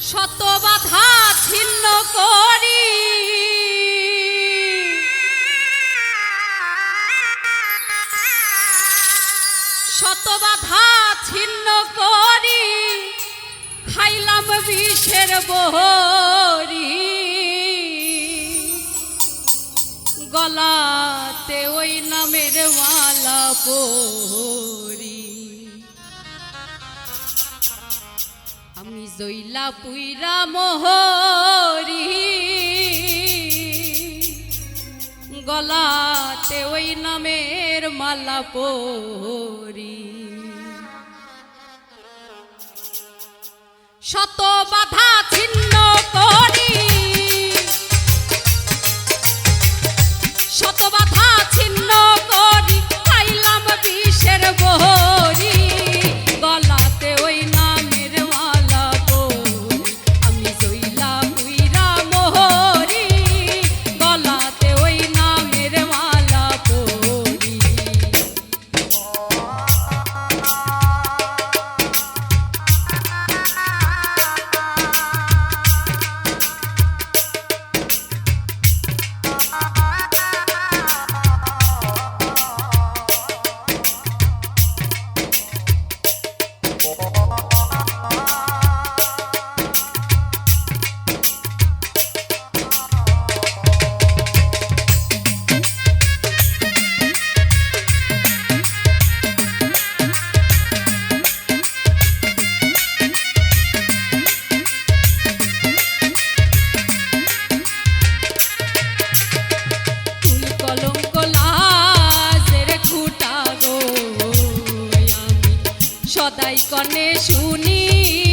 শত বাধা ছিন্ন করি। শত বাধা ছিন্ন করি, খাইলাম বিষের বহরি। গলাতে ওই নামের মালা পো জইলা পুইরা মোহরি। গলাতে ওই নামের মালা পরি। শত বাধা ছিন্ন করি। কনে শুনি।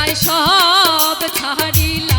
বেলায় সব ছাড়িল